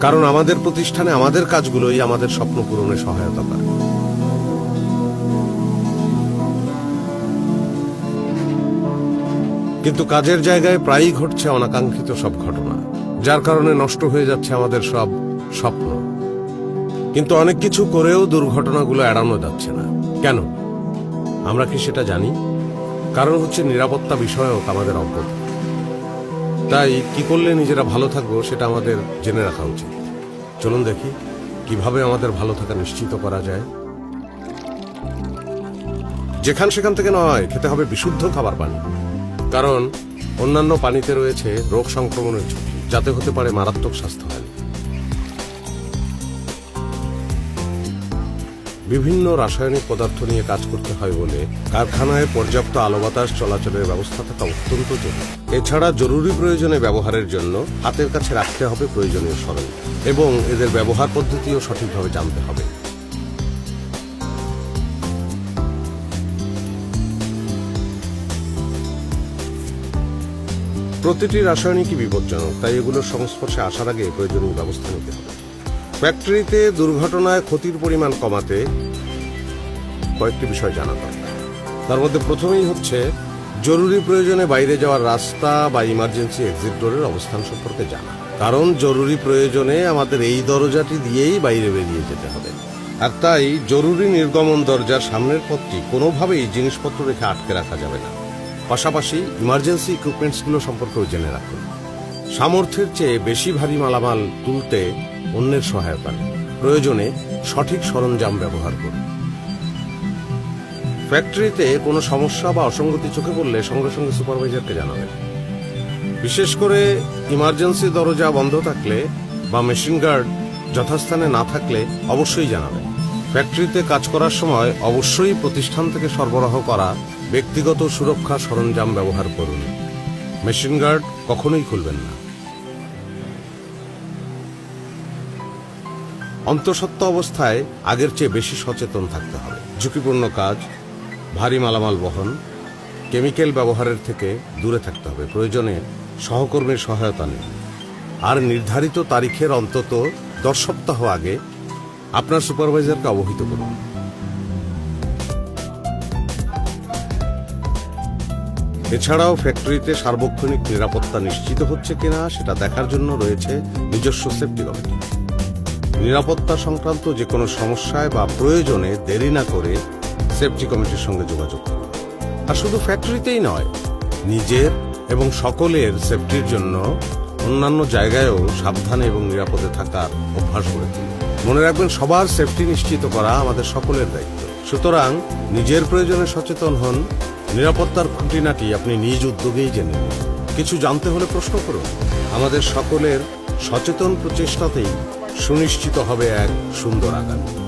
কারণ আমাদের প্রতিষ্ঠানে আমাদের কাজগুলোই আমাদের স্বপ্ন পূরণে সহায়তা করে। কিন্তু কাজের জায়গায় প্রায়ই ঘটছে অনাকাঙ্ক্ষিত সব ঘটনা, যার কারণে নষ্ট হয়ে যাচ্ছে আমাদের সব স্বপ্ন। কিন্তু অনেক কিছু করেও দুর্ঘটনাগুলো এড়ানো যাচ্ছে না। কেন? আমরা কি সেটা জানি? কারণ হচ্ছে নিরাপত্তা বিষয়ক আমাদের অজ্ঞতা তাই কি করলে নিজেরা ভালো থাকব সেটা আমাদের জেনে রাখা উচিত। চলুন দেখি, কীভাবে আমাদের ভালো থাকা নিশ্চিত করা যায়। যেখান সেখান থেকে নয়, খেতে হবে বিশুদ্ধ খাবার পানি। কারণ অন্যান্য পানিতে রয়েছে রোগ সংক্রমণের ঝুঁকি, যাতে হতে পারে মারাত্মক স্বাস্থ্য স্বাস্থ্যহানি। বিভিন্ন রাসায়নিক পদার্থ নিয়ে কাজ করতে হয় বলে কারখানায় পর্যাপ্ত আলো বাতাস চলাচলের ব্যবস্থা থাকা অত্যন্ত জরুরি। এছাড়া জরুরি প্রয়োজনে ব্যবহারের জন্য হাতের কাছে রাখতে হবে প্রয়োজনীয় সরঞ্জাম এবং এদের ব্যবহার পদ্ধতিও সঠিকভাবে জানতে হবে। প্রতিটি রাসায়নিকই বিপজ্জনক, তাই এগুলোর সংস্পর্শে আসার আগে প্রয়োজনীয় ব্যবস্থা নিতে হবে। ফ্যাক্টরিতে দুর্ঘটনায় ক্ষতির পরিমাণ কমাতে কয়েকটি বিষয় জানা দরকার। তার মধ্যে প্রথমেই হচ্ছে, জরুরি প্রয়োজনে বাইরে যাওয়ার রাস্তা বা ইমার্জেন্সি এক্সিট ডোরের অবস্থান সম্পর্কে জানা। কারণ জরুরি প্রয়োজনে আমাদের এই দরজাটি দিয়েই বাইরে বেরিয়ে যেতে হবে। আর তাই জরুরি নির্গমন দরজার সামনের পথটি কোনোভাবেই জিনিসপত্র রেখে আটকে রাখা যাবে না। পাশাপাশি ইমার্জেন্সি ইকুইপমেন্টসগুলো সম্পর্কেও জেনে রাখুন। সামর্থ্যের চেয়ে বেশি ভারী মালামাল তুলতে অন্যের সহায়তা প্রয়োজনে সঠিক সরঞ্জাম ব্যবহার করুন। ফ্যাক্টরিতে কোনো সমস্যা বা অসঙ্গতি চোখে পড়লে সঙ্গে সঙ্গে সুপারভাইজারকে জানাবেন। বিশেষ করে ইমার্জেন্সি দরজা বন্ধ থাকলে বা মেশিন গার্ড যথাস্থানে না থাকলে অবশ্যই জানাবেন। ফ্যাক্টরিতে কাজ করার সময় অবশ্যই প্রতিষ্ঠান থেকে সরবরাহ করা ব্যক্তিগত সুরক্ষা সরঞ্জাম ব্যবহার করুন। মেশিন গার্ড কখনোই খুলবেন না। অন্তঃসত্ত্বা অবস্থায় আগের চেয়ে বেশি সচেতন থাকতে হবে। ঝুঁকিপূর্ণ কাজ, ভারী মালামাল বহন, কেমিক্যাল ব্যবহারের থেকে দূরে থাকতে হবে। প্রয়োজনে সহকর্মীর সহায়তা নিন। আর নির্ধারিত তারিখের অন্তত দশ সপ্তাহ আগে আপনার সুপারভাইজারকে অবহিত করুন। এছাড়াও ফ্যাক্টরিতে সার্বক্ষণিক নিরাপত্তা নিশ্চিত হচ্ছে কিনা সেটা দেখার জন্য রয়েছে নিজস্ব সেফটি কমিটি। নিরাপত্তা সংক্রান্ত যে কোনো সমস্যায় বা প্রয়োজনে দেরি না করে সেফটি কমিটির সঙ্গে যোগাযোগ করুন। আর শুধু ফ্যাক্টরিতেই নয়, নিজের এবং সকলের সেফটির জন্য অন্যান্য জায়গায়ও সাবধানে এবং নিরাপদে থাকার অভ্যাস গড়ে তুলুন। মনে রাখবেন, সবার সেফটি নিশ্চিত করা আমাদের সকলের দায়িত্ব। সুতরাং নিজের প্রয়োজনে সচেতন হন, নিরাপত্তার খুঁটিনাটি আপনি নিজ উদ্যোগেই জেনে নিন। কিছু জানতে হলে প্রশ্ন করুন। আমাদের সকলের সচেতন প্রচেষ্টাতেই সুনিশ্চিত হবে এক সুন্দর আগামী।